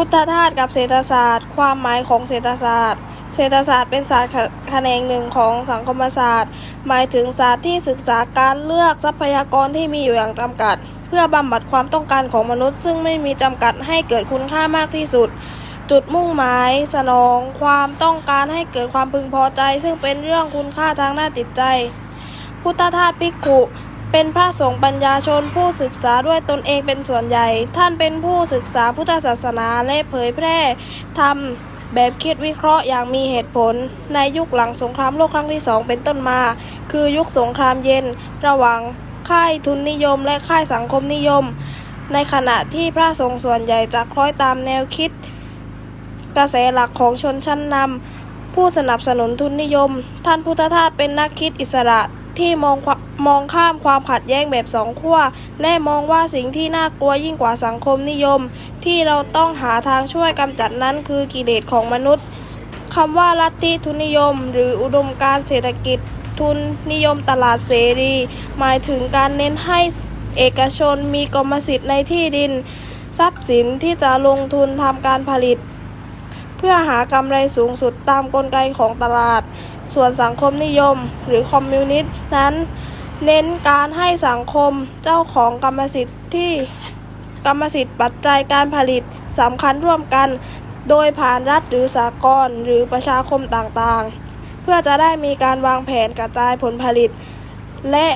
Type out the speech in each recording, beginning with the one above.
พุทธทาสกับเศรษฐศาสตร์ ความหมายของเศรษฐศาสตร์ เศรษฐศาสตร์เป็นศาสตร์แขนงหนึ่งของสังคมศาสตร์ หมายถึงศาสตร์ที่ศึกษาการเลือกทรัพยากรที่มีอยู่อย่างจำกัด เพื่อบำบัดความต้องการของมนุษย์ ซึ่งไม่มีจำกัดให้เกิดคุณค่ามากที่สุด จุดมุ่งหมาย สนอง ความต้องการให้เกิดความพึงพอใจ ซึ่งเป็นเรื่องคุณค่าทางด้านจิตใจ พุทธทาสภิกขุ เป็นพระสงฆ์ปัญญาชนผู้ศึกษาด้วยตนเองเป็นส่วนใหญ่ ท่านเป็นผู้ศึกษาพุทธศาสนาและเผยแพร่ทำแบบคิดวิเคราะห์อย่างมีเหตุผล ในยุคหลังสงครามโลกครั้งที่สองเป็นต้นมา คือยุคสงครามเย็น ระหว่างค่ายทุนนิยมและค่ายสังคมนิยม ในขณะที่พระสงฆ์ส่วนใหญ่จะคล้อยตามแนวคิด กระแสหลักของชนชั้นนำผู้สนับสนุนทุนนิยม ท่านพุทธทาสเป็นนักคิดอิสระ ที่มองมองข้ามความขัดแย้งแบบสองขั้วและมองว่าสิ่งที่น่ากลัวยิ่งกว่าสังคมนิยม ที่เราต้องหาทางช่วยกำจัดนั้นคือกิเลสของมนุษย์คำว่าลัทธิทุนนิยม หรืออุดมการเศรษฐกิจทุนนิยมตลาดเสรี หมายถึงการเน้นให้เอกชนมีกรรมสิทธิ์ในที่ดิน ทรัพย์สินที่จะลงทุนทำการผลิต เพื่อหากำไรสูงสุดตามกลไกของตลาด ส่วนสังคมนิยม หรือคอมมิวนิสต์นั้น เน้นการให้สังคมเจ้าของกรรมสิทธิ์ที่กรรมสิทธิ์ปัจจัยการผลิตสำคัญร่วมกัน โดยผ่านรัฐหรือสากลหรือประชาคมต่างๆ เพื่อจะได้มีการวางแผนกระจายผลผลิต และ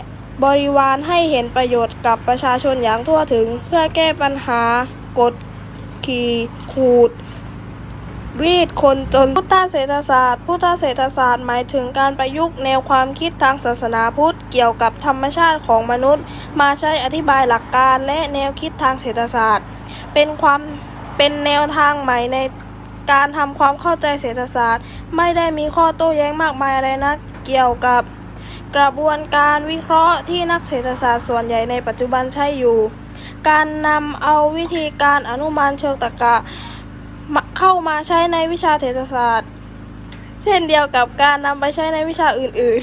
บริวารให้เห็นประโยชน์กับประชาชนอย่างทั่วถึง เพื่อแก้ปัญหากดขี่ขูด รีดคนจนพุทธเศรษฐศาสตร์พุทธเศรษฐศาสตร์หมายถึงการประยุกต์แนวความคิดทางศาสนาพุทธเกี่ยวกับธรรมชาติของมนุษย์ มาใช้อธิบายหลักการและแนวคิดทางเศรษฐศาสตร์ เป็นความเป็นแนวทางใหม่ในการทำความเข้าใจเศรษฐศาสตร์ ไม่ได้มีข้อโต้แย้งมากมายอะไรนักเกี่ยวกับ กระบวนการวิเคราะห์ที่นักเศรษฐศาสตร์ส่วนใหญ่ในปัจจุบันใช้อยู่ การนำเอาวิธีการอนุมานเชิงตรรกะ เข้ามาใช้ในวิชาเศรษฐศาสตร์ เช่นเดียวกับการนำไปใช้ในวิชาอื่น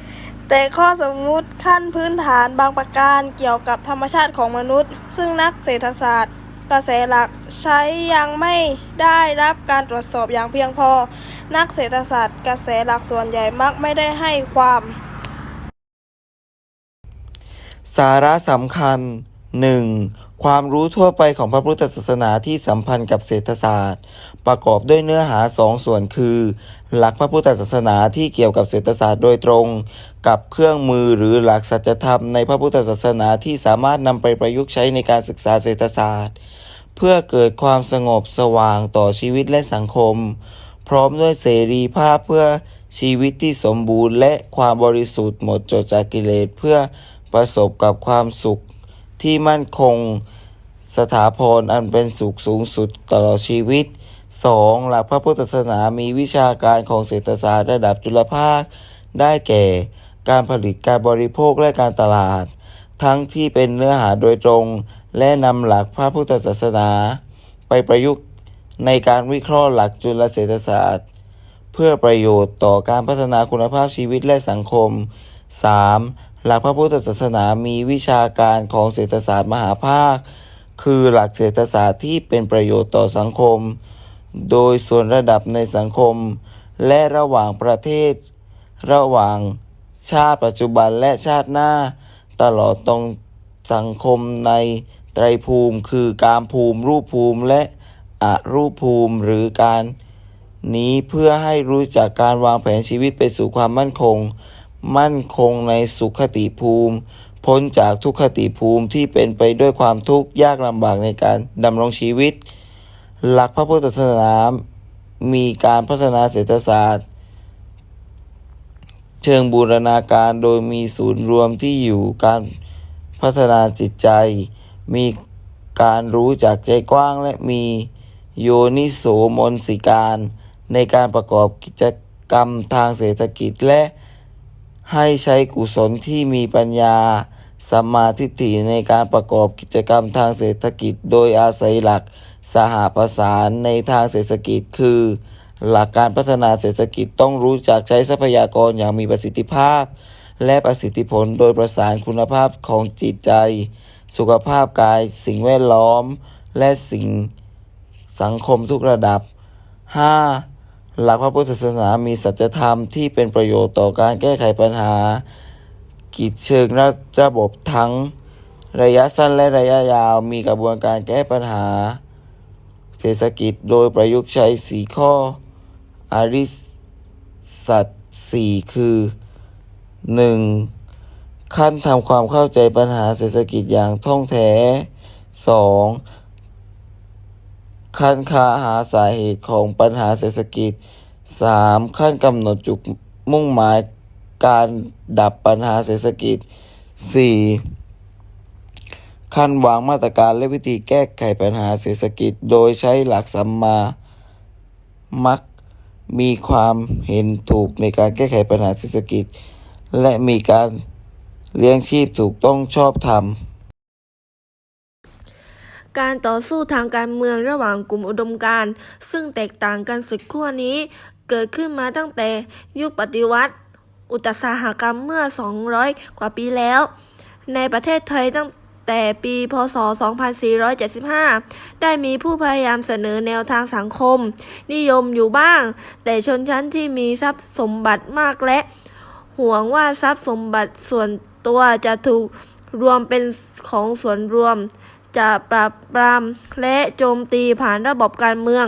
ๆ แต่ข้อสมมุติขั้นพื้นฐานบางประการเกี่ยวกับธรรมชาติของมนุษย์ ซึ่งนักเศรษฐศาสตร์ กระแสหลักใช้ยังไม่ได้รับการตรวจสอบอย่างเพียงพอ นักเศรษฐศาสตร์ กระแสหลักส่วนใหญ่มักไม่ได้ให้ความ สาระสำคัญ 1. ความรู้ทั่วไปของพระพุทธศาสนาที่สัมพันธ์กับเศรษฐศาสตร์ ประกอบด้วยเนื้อหาสองส่วนคือ หลักพระพุทธศาสนาที่เกี่ยวกับเศรษฐศาสตร์โดยตรง กับเครื่องมือหรือหลักสัจธรรมในพระพุทธศาสนาที่สามารถนำไปประยุกต์ใช้ในการศึกษาเศรษฐศาสตร์ เพื่อเกิดความสงบสว่างต่อชีวิตและสังคม พร้อมด้วยเสรีภาพเพื่อชีวิตที่สมบูรณ์ และความบริสุทธิ์หมดจดจากกิเลสเพื่อประสบกับความสุข ที่มั่นคงสถาพรอันเป็นสุขสูงสุดตลอดชีวิต 2. หลักพระพุทธศาสนามีวิชาการของเศรษฐศาสตร์ระดับจุลภาค ได้แก่ การผลิตการบริโภคและการตลาด ทั้งที่เป็นเนื้อหาโดยตรง และนำหลักพระพุทธศาสนา ไปประยุกต์ในการวิเคราะห์หลักจุลเศรษฐศาสตร์ เพื่อประโยชน์ต่อการพัฒนาคุณภาพชีวิตและสังคม 3. หลักพระพุทธศาสนามีวิชาการของเศรษฐศาสตร์มหาภาค คือหลักเศรษฐศาสตร์ที่เป็นประโยชน์ต่อสังคม โดยส่วนระดับในสังคม และระหว่างประเทศ ระหว่างชาติปัจจุบันและชาติหน้า ตลอดตรงสังคมในไตรภูมิ คือการภูมิรูปภูมิและอรูปภูมิหรือการนี้เพื่อให้รู้จักการวางแผนชีวิตไปสู่ความมั่นคง มั่นคงในสุขติภูมิ พ้นจากทุกขติภูมิที่เป็นไปด้วยความทุกข์ยากลำบากในการดำรงชีวิต หลักพระพุทธศาสนา มีการพัฒนาเศรษฐศาสตร์ เชิงบูรณาการโดยมีศูนย์รวมที่อยู่การพัฒนาจิตใจ มีการรู้จักใจกว้างและมีโยนิโสมนสิการ ในการประกอบกิจกรรมทางเศรษฐกิจและ ให้ใช้กุศลที่มีปัญญาสมาทิฏฐิในการประกอบกิจกรรมทางเศรษฐกิจ โดยอาศัยหลักสหประสานในทางเศรษฐกิจ คือ หลักการพัฒนาเศรษฐกิจต้องรู้จักใช้ทรัพยากรอย่างมีประสิทธิภาพ และประสิทธิผลโดยประสานคุณภาพของจิตใจ สุขภาพกาย สิ่งแวดล้อม และสิ่งสังคมทุกระดับ 5. หลักพระพุทธศาสนามีสัจธรรมที่เป็นประโยชน์ต่อการแก้ไขปัญหา กิจเชิงระระบบทั้งระยะสั้นและระยะยาว มีกระบวนการแก้ปัญหา เศรษฐกิจโดยประยุกต์ใช้สีข้ออริสัตสี่คือ 1. ขั้นทำความเข้าใจปัญหาเศรษฐกิจอย่างท่องแท้ 2. ขั้นค้าหาสาเหตุของปัญหาเศรษฐกิจ 3. ขั้นกำหนดจุดมุ่งหมายการดับปัญหาเศรษฐกิจ 4. ขั้นวางมาตรการและวิธีแก้ไขปัญหาเศรษฐกิจ โดยใช้หลักสัมมามักมีความเห็นถูกในการแก้ไขปัญหาเศรษฐกิจ และมีการเลี้ยงชีพถูกต้องชอบธรรม การต่อสู้ทางการเมืองระหว่างกลุ่มอุดมการณ์ซึ่งแตกต่างกันสุดขั้วนี้ เกิดขึ้นมาตั้งแต่ยุคปฏิวัติ อุตสาหกรรมเมื่อ 200 กว่าปีแล้ว ในประเทศไทยตั้งแต่ปี พศ 2475 ได้มีผู้พยายามเสนอแนวทางสังคม นิยมอยู่บ้าง แต่ชนชั้นที่มีทรัพย์สมบัติมากและ ห่วงว่าทรัพย์สมบัติส่วนตัวจะถูกรวมเป็นของส่วนรวม จะปราบปรามและโจมตีผ่านระบบการเมือง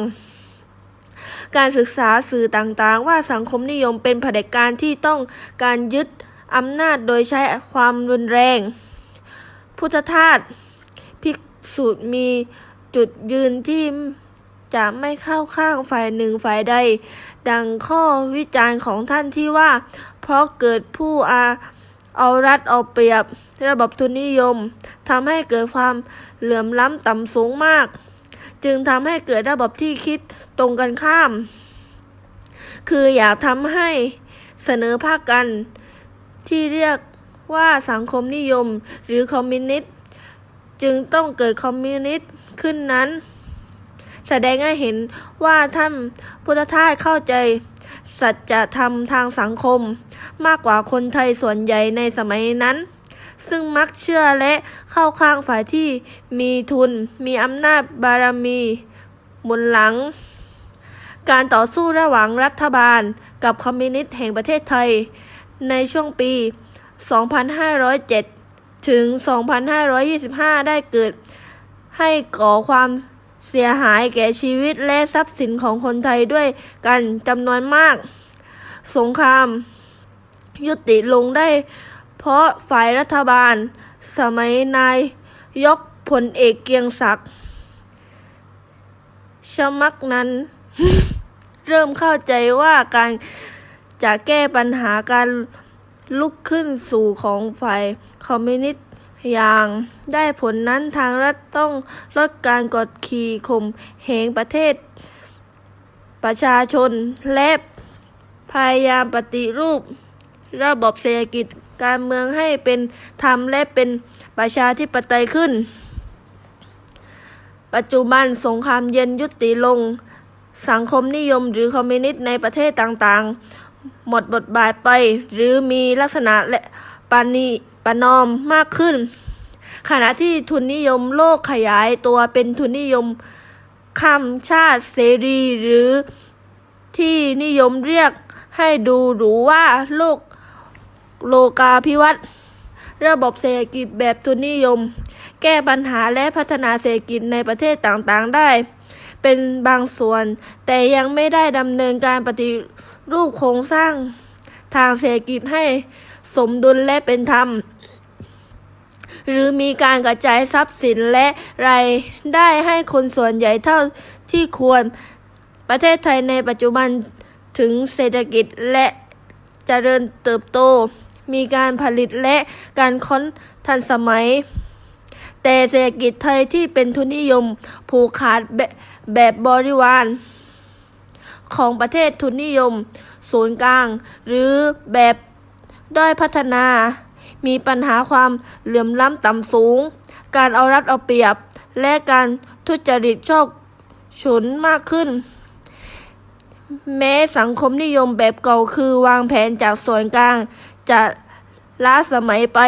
การศึกษาสื่อต่างๆ ว่าสังคมนิยมเป็นเผด็จการที่ต้องการยึดอำนาจโดยใช้ความรุนแรง พุทธทาสภิกษุมีจุดยืนที่จะไม่เข้าข้างฝ่ายหนึ่งฝ่ายใด ดังข้อวิจารณ์ของท่านที่ว่า เพราะเกิดผู้อา เอารัดเอาเปรียบ ระบบทุนนิยมทำให้เกิดความเหลื่อมล้ำต่ำสูงมาก จึงทำให้เกิดระบบที่คิดตรงกันข้าม คืออยากทำให้เสนอภาคกัน ที่เรียกว่าสังคมนิยมหรือคอมมิวนิสต์จึงต้องเกิดคอมมิวนิสต์ขึ้นนั้น แสดงให้เห็นว่าท่านพุทธทาสเข้าใจ สัจธรรมทางสังคม มากกว่าคนไทยส่วนใหญ่ในสมัยนั้น ซึ่งมักเชื่อและเข้าข้างฝ่ายที่มีทุน มีอำนาจบารมีหมุนหลัง การต่อสู้ระหว่างรัฐบาลกับคอมมิวนิสต์แห่งประเทศไทย ในช่วงปี 2507 ถึง 2525 ได้เกิดให้ก่อความ เสียหายแก่ชีวิตและทรัพย์สินของคนไทยด้วยกันจำนวนมาก สงคราม ยุติลงได้ เพราะฝ่ายรัฐบาล สมัยนายยกผลเอกเกียงศักดิ์ชมักนั้น เริ่มเข้าใจว่าการจะแก้ปัญหาการลุกขึ้นสู่ของฝ่ายคอมมิวนิสต์ อย่างได้ผลนั้นทางรัฐต้องลดการกดขี่ข่มเหงประเทศ ประชาชนและพยายามปฏิรูประบบเศรษฐกิจการเมืองให้เป็นธรรมและเป็นประชาธิปไตยขึ้น ปัจจุบันสงครามเย็นยุติลง สังคมนิยมหรือคอมมิวนิสต์ในประเทศต่างๆ หมดบทบาทไป หรือมีลักษณะและปานีปนอมมากขึ้น ขณะที่ทุนนิยมโลกขยายตัวเป็นทุนนิยมข้ามชาติเสรีหรือที่นิยมเรียกให้ดูหรูว่าโลกโลกาภิวัตน์ระบบเศรษฐกิจแบบทุนนิยม แก้ปัญหาและพัฒนาเศรษฐกิจในประเทศต่างๆได้ เป็นบางส่วน แต่ยังไม่ได้ดำเนินการปฏิรูปโครงสร้างทางเศรษฐกิจให้สมดุลและเป็นธรรม หรือมีการกระจายทรัพย์สินและรายได้ให้คนส่วนใหญ่เท่าที่ควร ประเทศไทยในปัจจุบันถึงเศรษฐกิจและเจริญเติบโต มีการผลิตและการค้นทันสมัย แต่เศรษฐกิจไทยที่เป็นทุนนิยมผูกขาดแบบแบบบริวารของประเทศทุนนิยม ศูนย์กลาง หรือแบบด้อยพัฒนา มีปัญหาความเหลื่อมล้ำต่ำสูง การเอารัดเอาเปรียบ และการทุจริตชอบฉุนมากขึ้น แม้สังคมนิยมแบบเก่าคือวางแผนจากส่วนกลางจะล้าสมัยไป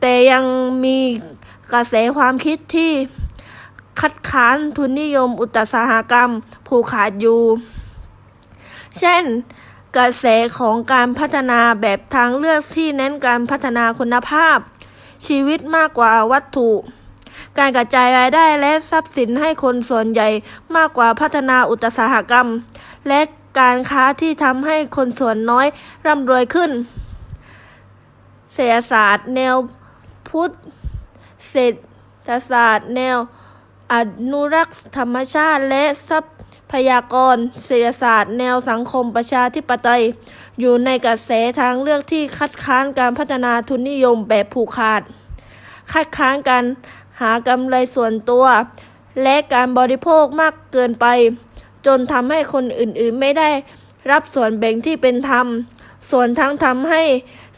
แต่ยังมีกระแสความคิดที่คัดค้านทุนนิยมอุตสาหกรรมผูกขาดอยู่ เช่น กระแสของการพัฒนาแบบทางเลือกที่เน้นการพัฒนาคุณภาพ ชีวิตมากกว่าวัตถุ การกระจายรายได้และทรัพย์สินให้คนส่วนใหญ่มากกว่าพัฒนาอุตสาหกรรม และการค้าที่ทำให้คนส่วนน้อยร่ำรวยขึ้น เศรษฐศาสตร์แนวพุทธเศรษฐศาสตร์แนวอนุรักษ์ธรรมชาติและทรัพย์ พยากรณ์เศรษฐศาสตร์ แนวสังคมประชาธิปไตย อยู่ในกระแสทางเลือกที่คัดค้านการพัฒนาทุนนิยมแบบผูกขาด คัดค้านการหากำไรส่วนตัว และการบริโภคมากเกินไป จนทำให้คนอื่นๆไม่ได้รับส่วนแบ่งที่เป็นธรรม ส่วนทั้งทำให้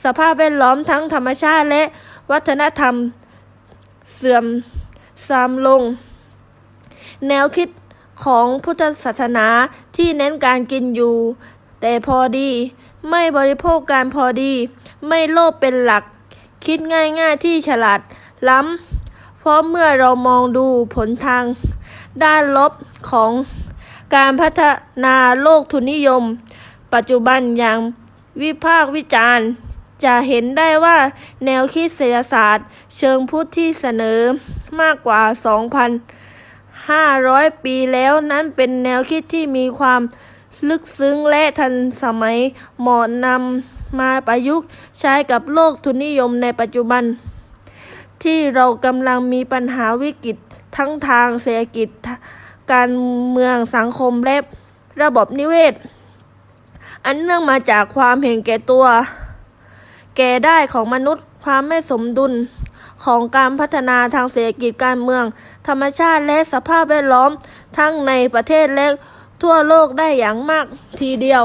สภาพแวดล้อมทั้งธรรมชาติและวัฒนธรรม เสื่อมทรามลง แนวคิด ของพุทธศาสนาที่เน้นการกินอยู่ แต่พอดี ไม่บริโภคการพอดี ไม่โลภเป็นหลัก คิดง่ายๆที่ฉลาดล้ำ เพราะเมื่อเรามองดูผลทาง ด้านลบของการพัฒนาโลกทุนนิยม ปัจจุบันอย่างวิพากษ์วิจารณ์ จะเห็นได้ว่าแนวคิดเศรษฐศาสตร์ เชิงพุทธที่เสนอมากกว่า 500 ปีแล้วนั้นเป็นแนวคิดที่มีความลึกซึ้งและทันสมัยเหมาะนำมาประยุกต์ใช้กับโลกทุนนิยมในปัจจุบัน ที่เรากำลังมีปัญหาวิกฤตทั้งทางเศรษฐกิจ การเมืองสังคมและระบบนิเวศ อันเนื่องมาจากความเห็นแก่ตัว แก่ได้ของมนุษย์ความไม่สมดุล ของการพัฒนาทางเศรษฐกิจการเมือง ธรรมชาติและสภาพแวดล้อม ทั้งในประเทศและทั่วโลกได้อย่างมากทีเดียว